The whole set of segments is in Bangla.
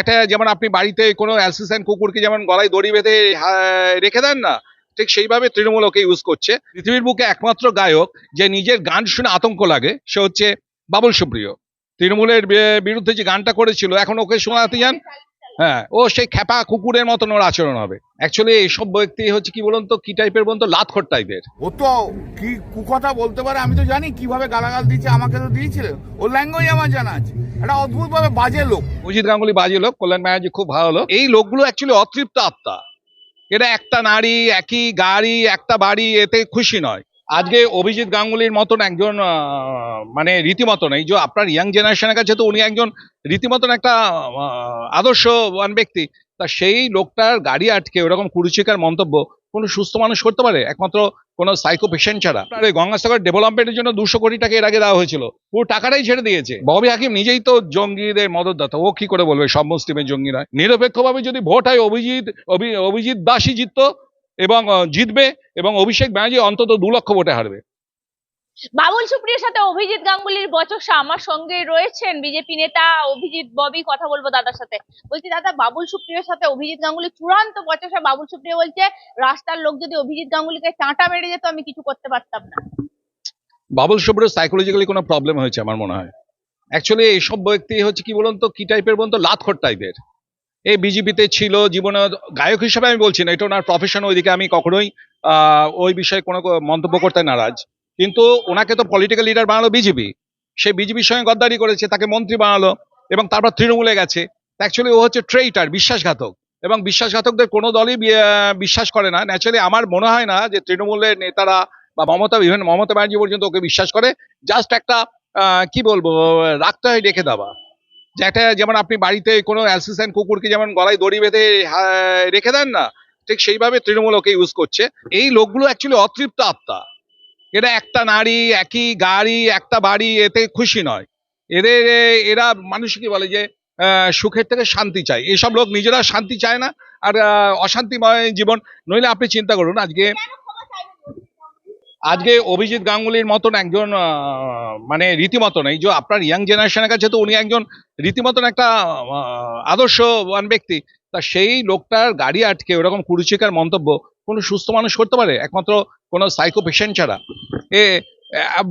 একটা যেমন আপনি বাড়িতে কোনো অ্যাসিস্ট্যান্ট কুকুরকে যেমন গলায় দড়ি বেঁধে রেখে দেন না, ঠিক সেইভাবে তৃণমূল ওকে ইউজ করছে। পৃথিবীর বুকে একমাত্র গায়ক যে নিজের গান শুনে আতঙ্ক লাগে, সে হচ্ছে বাবুল সুপ্রিয়। তৃণমূলের বিরুদ্ধে যে গানটা করেছিল, এখন ওকে শোনাতে যান। হ্যাঁ ও সেই খ্যাপা কুকুরের মতন ওর আচরণ হবে। অ্যাকচুয়ালি এইসব ব্যক্তি হচ্ছে কি বলুন তো কি টাইপের বলুন তো লাতখোর টাইপের ও তো কি কুকথা বলতে পারে আমি তো জানি কীভাবে গালাগাল দিচ্ছে আমাকে তো দিয়েছিল। ওর ল্যাঙ্গুয়েজ আমার জানা আছে। একটা অদ্ভুত ভাবে বাজে লোক। অজিত গাঙ্গুলি বাজে লোক কল্যাণ ব্যানার্জি খুব ভালো লোক। এই লোকগুলো অ্যাকচুয়ালি অতৃপ্ত আত্মা। এরা একটা নারী একই গাড়ি একটা বাড়ি এতে খুশি নয়। আজকে অভিজিৎ গাঙ্গুলির মতন একজন মানে রীতিমতন, এই যে আপনার ইয়াং জেনারেশনের কাছে তো উনি একজন রীতিমতন একটা আদর্শবান ব্যক্তি, তা সেই লোকটার গাড়ি আটকে ওরকম কুরুচিকার মন্তব্য কোনো সুস্থ মানুষ করতে পারে? একমাত্র কোনো সাইকো পেশেন্ট ছাড়া। আর এই গঙ্গাসাগর ডেভেলপমেন্টের জন্য দুশো কোটি টাকা এর আগে দেওয়া হয়েছিল। পুরো টাকাটাই ছেড়ে দিয়েছে। ববি হাকিম নিজেই তো জঙ্গিদের মদতদাতা, ও কি করে বলবে? সব মুসলিমের জঙ্গি নয় নিরপেক্ষভাবে যদি ভোট হয় অভিজিৎ, অভি- অভিজিৎ দাসই জিততো এবং জিতবে এবং অভিষেক ব্যানার্জি অন্তত দু লক্ষ ভোটে হারবে। বাবুল সুপ্রিয়র সাথে অভিজিৎ গাঙ্গুলির বচসা আমার সঙ্গে রয়েছেন বিজেপি নেতা অভিজিৎ ববি কথা বলব দাদার সাথে। বলছি দাদা বাবুল সুপ্রিয়র সাথে অভিজিৎ গাঙ্গুলির চূড়ান্ত বচসা বাবুল সুপ্রিয় বলছে রাস্তার লোক যদি অভিজিৎ গাঙ্গুলিকে চাঁটা মেরে যেত আমি কিছু করতে পারতাম না। বাবুল সুব্রের সাইকোলজিক্যালি কোনো প্রবলেম হয়েছে আমার মনে হয়? অ্যাকচুয়ালি এইসব ব্যক্তি হচ্ছে কি বলুন তো কি টাইপের বলুন তো লাতখোর টাইপের এই বিজেপিতে ছিল, জীবনে গায়ক হিসাবে আমি বলছি না, এটা ওনার প্রফেশন ওইদিকে আমি কখনোই ওই বিষয়ে কোনো মন্তব্য করতে নারাজ। কিন্তু ওনাকে তো পলিটিক্যাল লিডার বানালো বিজেপি সে বিজেপির সঙ্গে গদ্দারি করেছে, তাকে মন্ত্রী বানালো, এবং তারপর তৃণমূলে গেছে। অ্যাকচুয়ালি ও হচ্ছে ট্রেইটার বিশ্বাসঘাতক। এবং বিশ্বাসঘাতকদের কোনো দলই বিশ্বাস করে না। ন্যাচারালি আমার মনে হয় না যে তৃণমূলের নেতারা বা মমতা বিভিন্ন মমতা ব্যানার্জি পর্যন্ত ওকে বিশ্বাস করে। জাস্ট একটা কি বলব রাখতে হয় রেখে দেওয়া। যে একটা যেমন আপনি বাড়িতে কোনো অ্যাসিস্ট্যান্ট কুকুরকে যেমন গলায় দড়ি বেঁধে রেখে দেন না, ঠিক সেইভাবে তৃণমূল ওকে ইউজ করছে। এই লোকগুলো অ্যাকচুয়ালি অতৃপ্ত আত্মা। এরা একটা নারী, একই গাড়ি, একটা বাড়ি, এতে খুশি নয়। এদের, এরা মানুষ কি বলে যে সুখের থেকে শান্তি চায় এসব লোক নিজেরা শান্তি চায় না, আর অশান্তিময় জীবন। নইলে আপনি চিন্তা করুন, আজকে আজকে অভিজিৎ গাঙ্গুলির মতন একজন মানে রীতিমতন, এই যে আপনার ইয়াং জেনারেশনের কাছে তো উনি একজন রীতিমতন একটা আদর্শবান ব্যক্তি, তা সেই লোকটার গাড়ি আটকে ওরকম কুরুচিকার মন্তব্য কোনো সুস্থ মানুষ করতে পারে? একমাত্র কোনো সাইকো পেশেন্ট ছাড়া। এ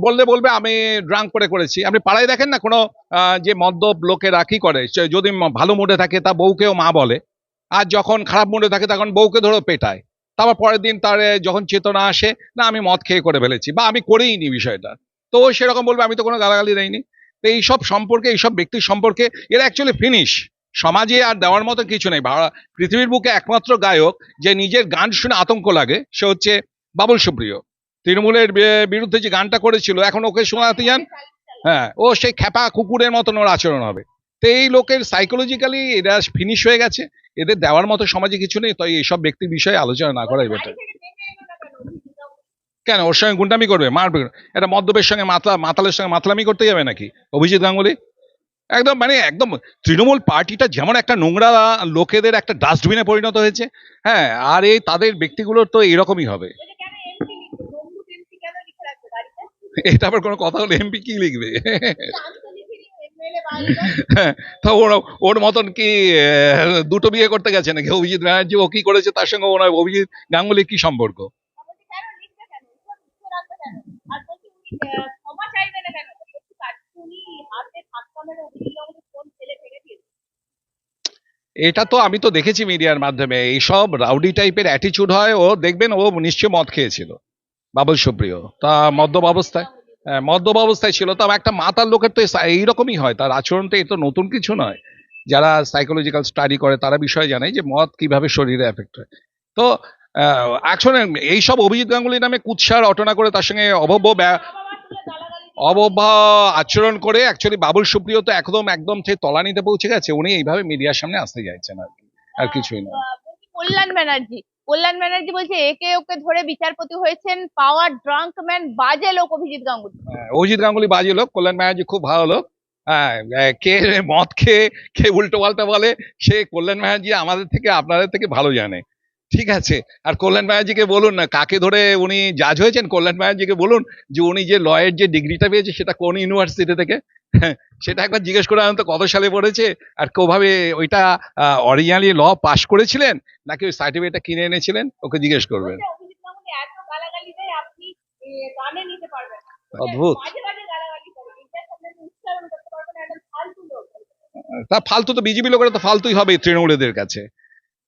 বললে বলবে, আমি ড্রাঙ্ক করে করেছি। আপনি পাড়ায় দেখেন না কোনো যে মদ্যপ লোকেরা কি করে? যদি ভালো মুডে থাকে, তা বউকেও মা বলে। আর যখন খারাপ মুডে থাকে, তখন বউকে ধরো পেটায়। তারপর পরের দিন তার যখন চেতনা আসে, না, আমি মদ খেয়ে করে ফেলেছি বা আমি করেই নি বিষয়টা। তো সেরকম বলবে, আমি তো কোনো গালাগালি দেয়নি তো এইসব সম্পর্কে, এইসব ব্যক্তির সম্পর্কে এরা অ্যাকচুয়ালি ফিনিশ সমাজে আর দেওয়ার মতো কিছু নেই। পৃথিবীর বুকে একমাত্র গায়ক যে নিজের গান শুনে আতঙ্ক লাগে, সে হচ্ছে বাবুল সুপ্রিয়। তৃণমূলের বিরুদ্ধে যে গানটা করেছিল, এখন ওকে শোনাতে যান হ্যাঁ ও সেই খ্যাপা কুকুরের মতন ওর আচরণ হবে। তো এই লোকের সাইকোলজিক্যালি এরা ফিনিশ হয়ে গেছে। এদের দেওয়ার মতো সমাজে কিছু নেই তাই এইসব ব্যক্তির বিষয়ে আলোচনা না করাই বেটার কেন? ওর সঙ্গে গুন্ডামি করবে মারবে এটা মদ্যপের সঙ্গে মাতলা মাতালের সঙ্গে মাতলামি করতে যাবে নাকি? অভিজিৎ গাঙ্গুলি? একদম মানে একদম তৃণমূল পার্টিটা যেমন একটা নোংরা লোকেদের একটা ডাস্টবিনে পরিণত হয়েছে হ্যাঁ আর এই তাদের ব্যক্তিগুলোর তো এরকমই হবে। এটা আবার কোনো কথা হলে এমপি কি লিখবে? তা ওর ওর মতন কি দুটো বিয়ে করতে গেছে নাকি? অভিজিৎ ব্যানার্জি, ও কি করেছে? তার সঙ্গে ওনার অভিজিৎ গাঙ্গুলির কি সম্পর্ক? এটা তো আমি তো দেখেছি মিডিয়ার মাধ্যমে। এইসব রাউডি টাইপের অ্যাটিচিউড হয়। ও দেখবেন, ও নিশ্চয় মদ খেয়েছিল। বাবুল সুপ্রিয়। তা মদ্যপ অবস্থায়? মদ্যপ অবস্থায় ছিল তা একটা মাতার লোকের তো এইরকমই হয়। তার আচরণ তো এ তো নতুন কিছু নয়। যারা সাইকোলজিক্যাল স্টাডি করে, তারা বিষয়ে জানে যে মদ কীভাবে শরীরে এফেক্ট হয়। তো অ্যাকচুয়ালি এইসব অভিজিৎ গাঙ্গুলি নামে কুৎসার অটনা করে তার সঙ্গে অভব্য ব্যা- অবভ্য আচরণ করে অ্যাকচুয়ালি বাবুল সুপ্রিয় তো একদম একদম সেই তলানিতে পৌঁছে গেছে। উনি এইভাবে মিডিয়ার সামনে আসতে চাইছেন আর কি। আর কিছুই না কল্যাণ ব্যানার্জি। কল্যাণ ব্যানার্জি বলছে একে ওকে ধরে বিচারপতি হয়েছেন পাওয়ার ড্রাঙ্ক ম্যান বাজে লোক অভিজিৎ গাঙ্গুলি। অভিজিৎ অজিত গাঙ্গুলি বাজে লোক কল্যাণ ব্যানার্জি খুব ভালো লোক। হ্যাঁ আহ, কে মদ খেয়ে কে উল্টো পাল্টা বলে সে কল্যাণ ব্যানার্জি আমাদের থেকে আপনাদের থেকে ভালো জানে। ঠিক আছে। আর কল্যাণ ব্যানার্জিকে বলুন না কাকে ধরে উনি জাজ হয়েছেন? কল্যাণ ব্যানার্জিকে বলুন যে উনি যে লয়ের যে ডিগ্রিটা পেয়েছে সেটা কোন ইউনিভার্সিটি থেকে? হ্যাঁ, সেটা একবার জিজ্ঞেস করে আনন্দ কত সালে পড়েছে? আর কোভাবে ওইটা অরিজিনালি ল পাশ করেছিলেন? নাকি ওই সার্টিফিকেটটা কিনে এনেছিলেন? ওকে জিজ্ঞেস করবেন। পারবেন না। অদ্ভুত। তা ফালতু তো বিজেপি লোকেরা তো ফালতুই হবে তৃণমূলীদের কাছে।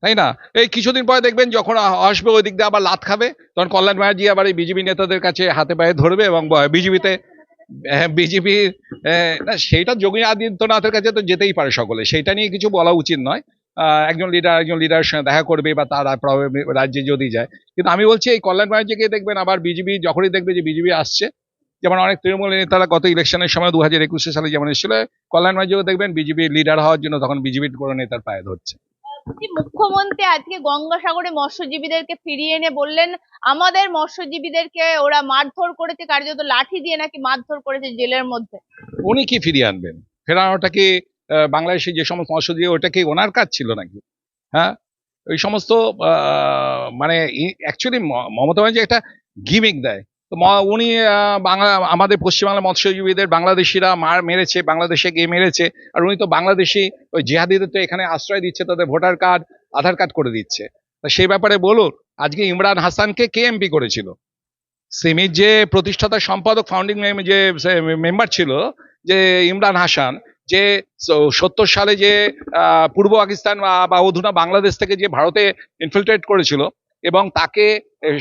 তাই না? এই কিছুদিন পরে দেখবেন যখন আসবে ওই দিক দিয়ে আবার লাত খাবে, তখন কল্যাণ ব্যানার্জি আবার এই বিজেপি নেতাদের কাছে হাতে পায়ে ধরবে এবং বিজেপিতে বিজেপি না, সেইটা যোগী আদিত্যনাথের কাছে তো যেতেই পারে সকলে। সেইটা নিয়ে কিছু বলা উচিত নয়। একজন লিডার একজন লিডারের সঙ্গে দেখা করবে বা তার রাজ্যে যদি যায়। কিন্তু আমি বলছি, এই কল্যাণ ব্যানার্জিকে দেখবেন আবার বিজেপি যখনই দেখবে যে বিজেপি আসছে, যেমন অনেক তৃণমূল নেতারা গত ইলেকশনের সময় দু হাজার একুশে সালে যেমন এসেছিল, কল্যাণ ব্যানার্জিও দেখবেন বিজেপি লিডার হওয়ার জন্য তখন বিজেপির কোনো নেতার পায়ে ধরছে। মুখ্যমন্ত্রী আজকে গঙ্গাসাগরে মৎস্যজীবীদেরকে ফিরিয়ে এনে বললেন আমাদের মৎস্যজীবীদেরকে ওরা মারধর করেছে কার্যত লাঠি দিয়ে নাকি মারধর করেছে জেলের মধ্যে। উনি কি ফিরিয়ে আনবেন? ফেরানোটা কি আহ, বাংলাদেশে যে সমস্ত মৎস্যজীবী ওটা কি ওনার কাজ ছিল নাকি? হ্যাঁ? ওই সমস্ত মানে অ্যাকচুয়ালি মমতা ব্যানার্জি একটা গিমিক দেয়। তো উনি বাংলা, আমাদের পশ্চিমবাংলার মৎস্যজীবীদের, বাংলাদেশিরা মার মেরেছে, বাংলাদেশে গিয়ে মেরেছে, আর উনি তো বাংলাদেশি, ওই জিহাদিদের তো এখানে আশ্রয় দিচ্ছে, তাদের ভোটার কার্ড, আধার কার্ড করে দিচ্ছে। তা সেই ব্যাপারে বলুন, আজকে ইমরান হাসানকে কে এমপি করেছিল? সিমির যে প্রতিষ্ঠাতা সম্পাদক ফাউন্ডিং যে মেম্বার ছিল, যে ইমরান হাসান, যে সত্তর সালে যে পূর্ব পাকিস্তান বা অধুনা বাংলাদেশ থেকে যে ভারতে ইনফিল্ট্রেট করেছিল এবং তাকে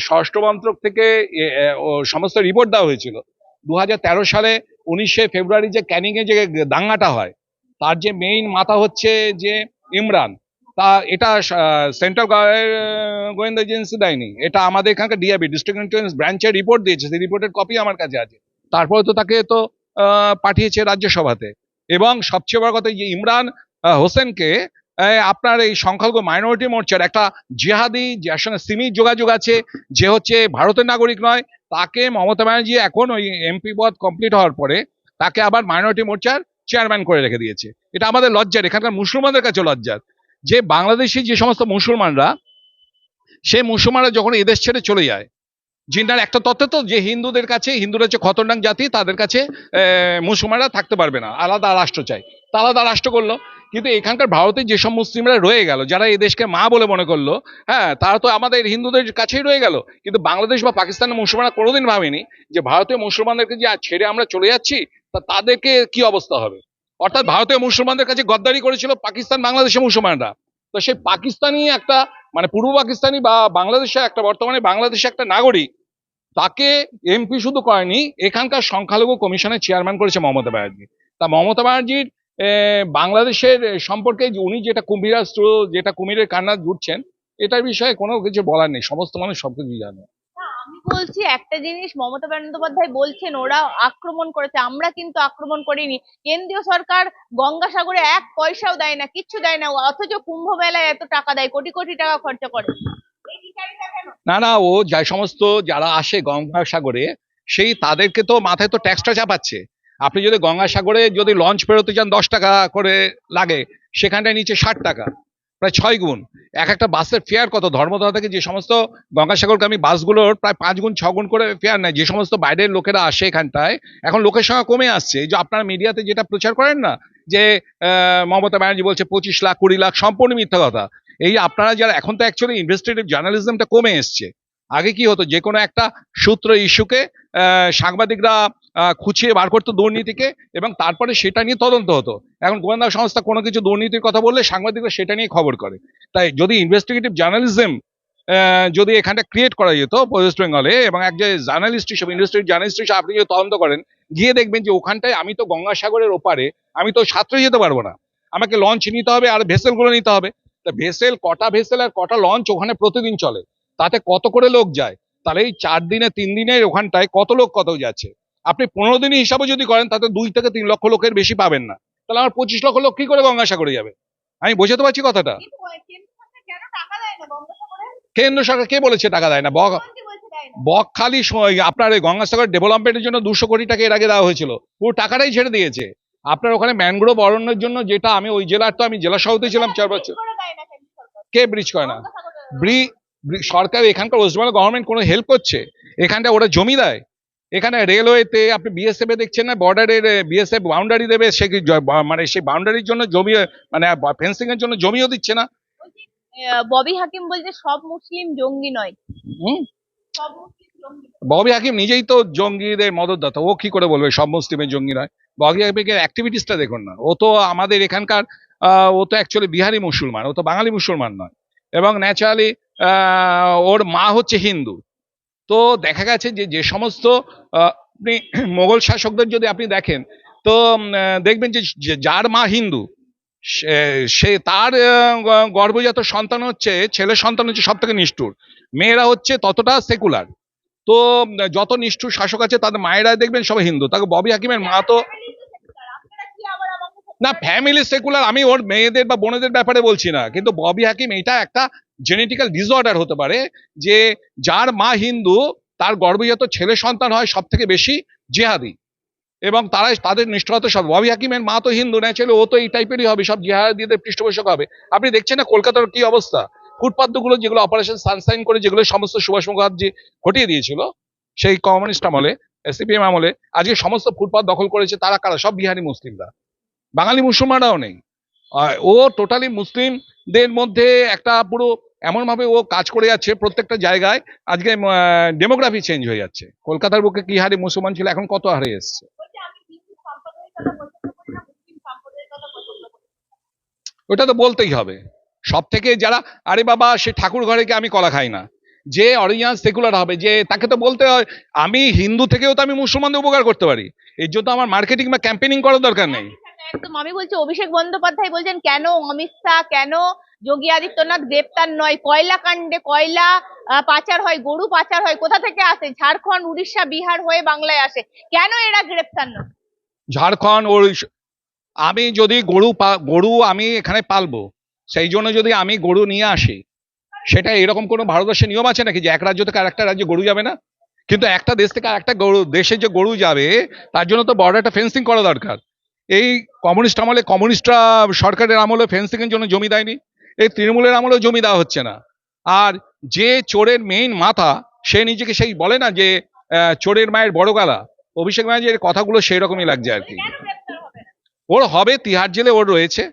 ষষ্ঠ মন্ত্রক থেকে সমস্ত রিপোর্ট দেওয়া হয়েছিল। দু হাজার তেরো সালে উনিশে ফেব্রুয়ারি যে ক্যানিং এ যে দাঙ্গাটা হয়, তার যে মেইন মাথা হচ্ছে যে ইমরান। তা এটা সেন্ট্রাল গোয়েন্দা এজেন্সি দেয়নি। এটা আমাদের এখানকার ডিআবি ডিস্ট্রিক্ট ইন্টেলিজেন্স ব্রাঞ্চের রিপোর্ট দিয়েছে। সেই রিপোর্টের কপি আমার কাছে আছে। তারপরে তো তাকে তো পাঠিয়েছে রাজ্যসভাতে। এবং সবচেয়ে বড় কথা যে ইমরান হোসেনকে আপনার এই সংখ্যালঘু মাইনরিটি মোর্চার একটা জিহাদি যার সঙ্গে সিমি যোগাযোগ আছে, যে হচ্ছে ভারতের নাগরিক নয়, তাকে মমতা ব্যানার্জি এখন ওই এমপি পদ কমপ্লিট হওয়ার পরে তাকে আবার মাইনরিটি মোর্চার চেয়ারম্যান করে রেখে দিয়েছে। এটা আমাদের লজ্জার, এখানকার মুসলমানদের কাছে লজ্জার। যে বাংলাদেশি যে সমস্ত মুসলমানরা সে মুসলমানরা যখন এদেশ ছেড়ে চলে যায়, জিন্নার একটা তত্ত্ব তো যে হিন্দুদের কাছে, হিন্দুরা হচ্ছে খতরনাক জাতি, তাদের কাছে মুসলমানরা থাকতে পারবে না, আলাদা রাষ্ট্র চাই তা আলাদা রাষ্ট্র করল কিন্তু এখানকার ভারতে যেসব মুসলিমরা রয়ে গেল, যারা এই দেশকে মা বলে মনে করল হ্যাঁ তারা তো আমাদের হিন্দুদের কাছেই রয়ে গেল। কিন্তু বাংলাদেশ বা পাকিস্তানের মুসলমানরা কোনোদিন ভাবেনি যে ভারতীয় মুসলমানদেরকে যে ছেড়ে আমরা চলে যাচ্ছি, তা তাদেরকে কি অবস্থা হবে? অর্থাৎ ভারতীয় মুসলমানদের কাছে গদ্দারি করেছিল পাকিস্তান বাংলাদেশের মুসলমানরা। তো সেই পাকিস্তানি একটা মানে পূর্ব পাকিস্তানি বা বাংলাদেশে একটা, বর্তমানে বাংলাদেশে একটা নাগরিক, তাকে এমপি শুধু করেনি, এখানকার সংখ্যালঘু কমিশনের চেয়ারম্যান করেছে মমতা ব্যানার্জি। তা মমতা ব্যানার্জির বাংলাদেশের সম্পর্কে যে উনি যেটা কুমিরাস্ত্র যেটা কুমিরের কান্না জুটছেন এটার বিষয়ে কোনো কিছু বলার নেই সমস্ত মানুষ সবকিছু জানে। আমি বলছি একটা জিনিস মমতা বন্দ্যোপাধ্যায় বলছেন ওরা আক্রমণ করেছে আমরা কিন্তু আক্রমণ করিনি। কেন্দ্রীয় সরকার গঙ্গাসাগরে এক পয়সাও দেয় না কিচ্ছু দেয় না অথচ কুম্ভ মেলায় এত টাকা দেয় কোটি কোটি টাকা খরচা করে। না না ও যে সমস্ত যারা আসে গঙ্গাসাগরে সেই তাদেরকে তো মাথায় তো ট্যাক্সটা চাপাচ্ছে। আপনি যদি গঙ্গাসাগরে যদি লঞ্চ পেরোতে চান দশ টাকা করে লাগে, সেখানটায় নিচে ষাট টাকা, প্রায় ছয় গুণ। এক একটা বাসের ফেয়ার কত? ধর্মতলা থেকে যে সমস্ত গঙ্গাসাগরগামী বাসগুলোর প্রায় পাঁচ গুণ, ছ গুণ করে ফেয়ার নেয়, যে সমস্ত বাইরের লোকেরা আসে এখানটায়, এখন লোকের সংখ্যা কমে আসছে। যে আপনারা মিডিয়াতে যেটা প্রচার করেন না, যে মমতা ব্যানার্জি বলছে পঁচিশ লাখ, কুড়ি লাখ, সম্পূর্ণ মিথ্যা কথা। এই আপনারা যারা, এখন তো অ্যাকচুয়ালি ইনভেস্টিগেটিভ জার্নালিজমটা কমে এসছে। আগে কি হতো? যে কোনো একটা সূত্র ইস্যুকে সাংবাদিকরা খুঁচিয়ে বার করতো দুর্নীতিকে এবং তারপরে সেটা নিয়ে তদন্ত হতো। এখন গোয়েন্দা সংস্থা কোনো কিছু দুর্নীতির কথা বললে সাংবাদিকরা সেটা নিয়ে খবর করে। তাই যদি ইনভেস্টিগেটিভ জার্নালিজম যদি এখানটা ক্রিয়েট করা যেত ওয়েস্ট বেঙ্গলে এবং এক যে জার্নালিস্ট হিসেবে ইন্ডাস্ট্রির জার্নালিস্ট হিসেবে আপনি যদি তদন্ত করেন, গিয়ে দেখবেন যে ওখানটায় আমি তো গঙ্গাসাগরের ওপারে, আমি তো সাঁতরে যেতে পারব না। আমাকে লঞ্চ নিতে হবে আর ভেসেলগুলো নিতে হবে। তা ভেসেল কটা ভেসেল আর কটা লঞ্চ ওখানে প্রতিদিন চলে। তাতে কত করে লোক যায়? তাহলে এই চার দিনে, তিন দিনের ওখানটায় কত লোক কত যাচ্ছে? আপনি পনেরো দিনই হিসাবে যদি করেন তাতে দুই থেকে তিন লক্ষ লোকের বেশি পাবেন না। তাহলে আমার পঁচিশ লক্ষ লোক কি করে গঙ্গাসাগরে যাবে? আমি বোঝাতে পারছি কথাটা? কেন্দ্র সরকার কে বলেছে টাকা দেয় না? বকখালি আপনার এই গঙ্গাসাগর ডেভেলপমেন্টের জন্য দুশো কোটি টাকা এর আগে দেওয়া হয়েছিল। পুরো টাকাটাই ছেড়ে দিয়েছে। আপনার ওখানে ম্যানগ্রোভ অরণ্যের জন্য যেটা আমি ওই জেলার তো আমি জেলা সভাপতি ছিলাম চার বছর। কে ব্রিজ করে না? ব্রি সরকার এখানকার ওয়েস্ট বেঙ্গল গভর্নমেন্ট কোনো হেল্প করছে? এখানটা ওরা জমি দেয়? এখানে রেলওয়েতে আপনি বিএসএফ এ দেখছেন না বর্ডারের বিএসএফ বাউন্ডারি দেবে সে মানে সেই বাউন্ডারির জন্য জমি মানে ফেন্সিং এর জন্য জমিও দিচ্ছে না। ববি হাকিম বলছে সব মুসলিম জঙ্গি নয়। হুম? মুসলিম ববি হাকিম নিজেই তো জঙ্গিদের মদতদাতা ও কি করে বলবে সব মুসলিমের জঙ্গি নয়। ববি হাকিমের অ্যাক্টিভিটিসটা দেখুন না ও তো আমাদের এখানকার ও তো অ্যাকচুয়ালি বিহারি মুসলমান ও তো বাঙালি মুসলমান নয়। এবং ন্যাচারালি ওর মা হচ্ছে হিন্দু তো দেখা গেছে যে যে সমস্ত আপনি মোগল শাসকদের যদি আপনি দেখেন, তো দেখবেন যে যার মা হিন্দু, সে- তার গর্ভজাত সন্তান হচ্ছে ছেলে সন্তান হচ্ছে সব থেকে নিষ্ঠুর। মেয়েরা হচ্ছে ততটা সেকুলার তো, যত নিষ্ঠুর শাসক আছে, তাদের মায়েরা দেখবেন সবাই হিন্দু। তাকে ববি হাকিমের মা তো আপনারা কি আবার আমাকে না ফ্যামিলি সেকুলার আমি ওর মেয়েদের বা বোনেদের ব্যাপারে বলছি না। কিন্তু ববি হাকিম এটা একটা জেনেটিক্যাল ডিসঅর্ডার হতে পারে, যে যার মা হিন্দু, তার গর্ভজাত ছেলে সন্তান হয় সব থেকে বেশি জেহাদি। এবং তারা তাদের নিষ্ঠতা সব, ববি হাকিমের মা তো হিন্দু ন্যাচারালি ও তো এই টাইপেরই হবে, সব জেহাদিদের পৃষ্ঠপোষক হবে। আপনি দেখছেন না কলকাতার কি অবস্থা? ফুটপাথগুলো যেগুলো অপারেশন সানসাইন করে যেগুলো সমস্ত সুভাষ মুখার্জি ঘটিয়ে দিয়েছিল, সেই কমিউনিস্ট আমলে সিপিএম আমলে, আজকে সমস্ত ফুটপাথ দখল করেছে তারা কারা? সব বিহারি মুসলিমরা। বাঙালি মুসলমানরাও নেই। ও টোটালি মুসলিমদের মধ্যে একটা পুরো এমনভাবে ও কাজ করে যাচ্ছে প্রত্যেকটা জায়গায়। আজকে ডেমোগ্রাফি চেঞ্জ হয়ে যাচ্ছে। কলকাতার বুকে কি হারে মুসলমান ছিল, এখন কত হারে এসছে? ওটা তো বলতেই হবে। সব থেকে যারা, আরে বাবা, সে ঠাকুর ঘরে গিয়ে আমি কলা খাই না। যে অরিজিনাল সেকুলার হবে, যে তাকে তো বলতে হয়, আমি হিন্দু থেকেও তো আমি মুসলমানদের উপকার করতে পারি। এর জন্য আমার মার্কেটিং বা ক্যাম্পেনিং করার দরকার নেই। একদম, আমি বলছি অভিষেক বন্দ্যোপাধ্যায় বলছেন, কেন অমিত শাহ, কেন যোগী আদিত্যনাথ গ্রেপ্তার নয়? কয়লা কাণ্ডে কয়লা পাচার হয়, গরু পাচার হয়, কোথা থেকে আসে? ঝাড়খণ্ড, উড়িষ্যা, বিহার হয়ে বাংলায় আসে। কেন এরা গ্রেপ্তার নয়? ঝাড়খণ্ড ওর আমি যদি গরু গরু আমি এখানে পালবো, সেই জন্য যদি আমি গরু নিয়ে আসি, সেটা এরকম কোনো ভারতবর্ষের নিয়ম আছে নাকি যে এক রাজ্য থেকে আরেকটা রাজ্যে গরু যাবে না? কিন্তু একটা দেশ থেকে আরেকটা গরু, দেশে যে গরু যাবে, তার জন্য তো বর্ডারটা ফেন্সিং করা দরকার। এই কমিউনিস্ট আমলে কমিউনিস্টরা সরকারের আমলে ফেন্সিং এর জন্য জমি দেয়নি এই তৃণমূলের আমলেও জমি দেওয়া হচ্ছে না। আর যে চোরের মেইন মাথা সে নিজেকে সেই বলে না যে চোরের মায়ের বড় গালা। অভিষেক ব্যানার্জির কথাগুলো সেই রকমই লাগছে আর কি। ওর হবে তিহার জেলে ওর রয়েছে।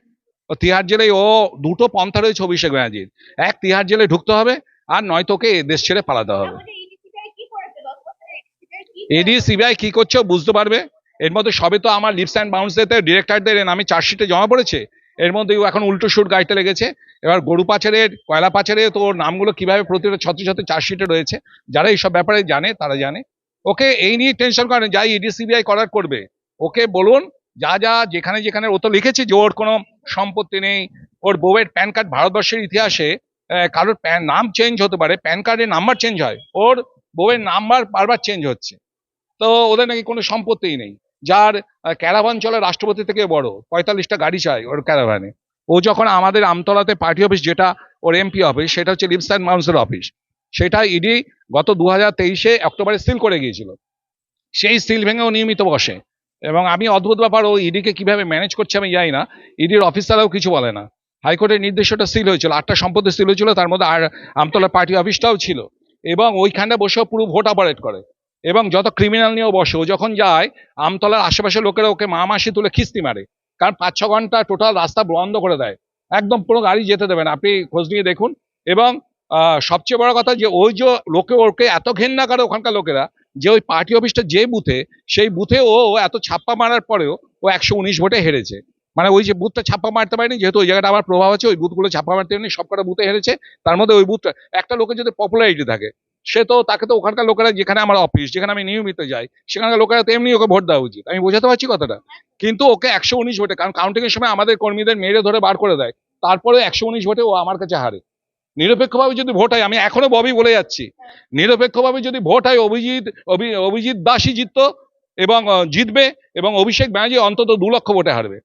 ও তিহার জেলে ও দুটো পন্থা রয়েছে অভিষেক ব্যানার্জির। এক তিহার জেলে ঢুকতে হবে আর নয় তোকে দেশ ছেড়ে পালাতে হবে। বলছে সিবিআই কি করেছে? দশ বছরে ED সিবিআই কি এডি সিবিআই কি করছে বুঝতে পারবে। এর মধ্যে সবে তো আমার লিপস অ্যান্ড বাউন্সেতে ডিরেক্টরদের নামে চার্জশিটে জমা পড়েছে। এর মধ্যে এখন উল্টো শুট গাইতে লেগেছে। এবার গরু পাচারের, কয়লা পাচারে তো ওর নামগুলো কীভাবে প্রতিটা ছত্র ছত্র চার্জশিটে রয়েছে, যারা এইসব ব্যাপারে জানে তারা জানে। ওকে এই নিয়ে টেনশন করেন, যাই ইডি সিবিআই করার করবে। ওকে বলুন, যা যা যেখানে যেখানে ও তো লিখেছে যে ওর কোনো সম্পত্তি নেই। ওর বউয়ের প্যান কার্ড ভারতবর্ষের ইতিহাসে কারোর প্যান, নাম চেঞ্জ হতে পারে, প্যান কার্ডের নাম্বার চেঞ্জ হয়। ওর বউয়ের নাম্বার বারবার চেঞ্জ হচ্ছে। তো ওদের নাকি কোনো সম্পত্তিই নেই। যার ক্যারাভান চলে রাষ্ট্রপতি থেকে বড়, পঁয়তাল্লিশটা গাড়ি চাই ওর ক্যারাভানে ও যখন আমাদের আমতলাতে পার্টি অফিস যেটা ওর এমপি অফিস সেটা হচ্ছে লিপস অ্যান্ড মাউন্সের অফিস সেটা ইডি গত দু হাজার তেইশে অক্টোবরে সিল করে গিয়েছিল। সেই সিল ভেঙে ও নিয়মিত বসে। এবং আমি অদ্ভুত ব্যাপার, ও ইডিকে কীভাবে ম্যানেজ করছে আমি জানি না। ইডির অফিসাররাও কিছু বলে না। হাইকোর্টের নির্দেশটা সিল হয়েছিল, আটটা সম্পত্তি সিল হয়েছিল, তার মধ্যে আর আমতলা পার্টি অফিসটাও ছিল। এবং ওইখানে বসেও পুরো ভোট অপারেট করে। এবং যত ক্রিমিনাল নিয়েও বসে, ও যখন যায়, আমতলার আশেপাশের লোকেরা ওকে মা মাসি তুলে খিস্তি মারে। কারণ পাঁচ ছ ঘণ্টা টোটাল রাস্তা বন্ধ করে দেয়। একদম পুরো গাড়ি যেতে দেবে না। আপনি খোঁজ নিয়ে দেখুন। এবং সবচেয়ে বড় কথা যে, ওই যে লোকে ওকে এত ঘেন্না করে ওখানকার লোকেরা, যে ওই পার্টি অফিসটা যে বুথে, সেই বুথে ও এত ছাপ্পা মারার পরেও ও একশো উনিশ ভোটে হেরেছে। মানে ওই যে বুথটা ছাপ্পা মারতে পারেনি, যেহেতু ওই জায়গাটা আমার প্রভাব আছে, ওই বুথগুলো ছাপ্পা মারতে পারেনি, সবকটা বুথে হেরেছে। তার মধ্যে ওই বুথটা, একটা লোকের যদি পপুলারিটি থাকে সে তো তাকে তো ওখানকার লোকেরা যেখানে আমার অফিস যেখানে আমি নিয়মিত যাই, সেখানকার লোকেরা তো এমনি ওকে ভোট দেওয়া উচিত। আমি বোঝাতে পারছি কথাটা? কিন্তু ওকে একশো উনিশ ভোটে, কারণ কাউন্টিং এর সময় আমাদের কর্মীদের মেরে ধরে বার করে দেয়। তারপরে একশো উনিশ ভোটে ও আমার কাছে হারে। নিরপেক্ষভাবে যদি ভোট হয়, আমি এখনও ববি বলে যাচ্ছি। নিরপেক্ষভাবে যদি ভোট হয়, অভিজিৎ, অভি- অভিজিৎ দাসই জিততো এবং জিতবে এবং অভিষেক ব্যানার্জি অন্তত দু লক্ষ ভোটে হারবে।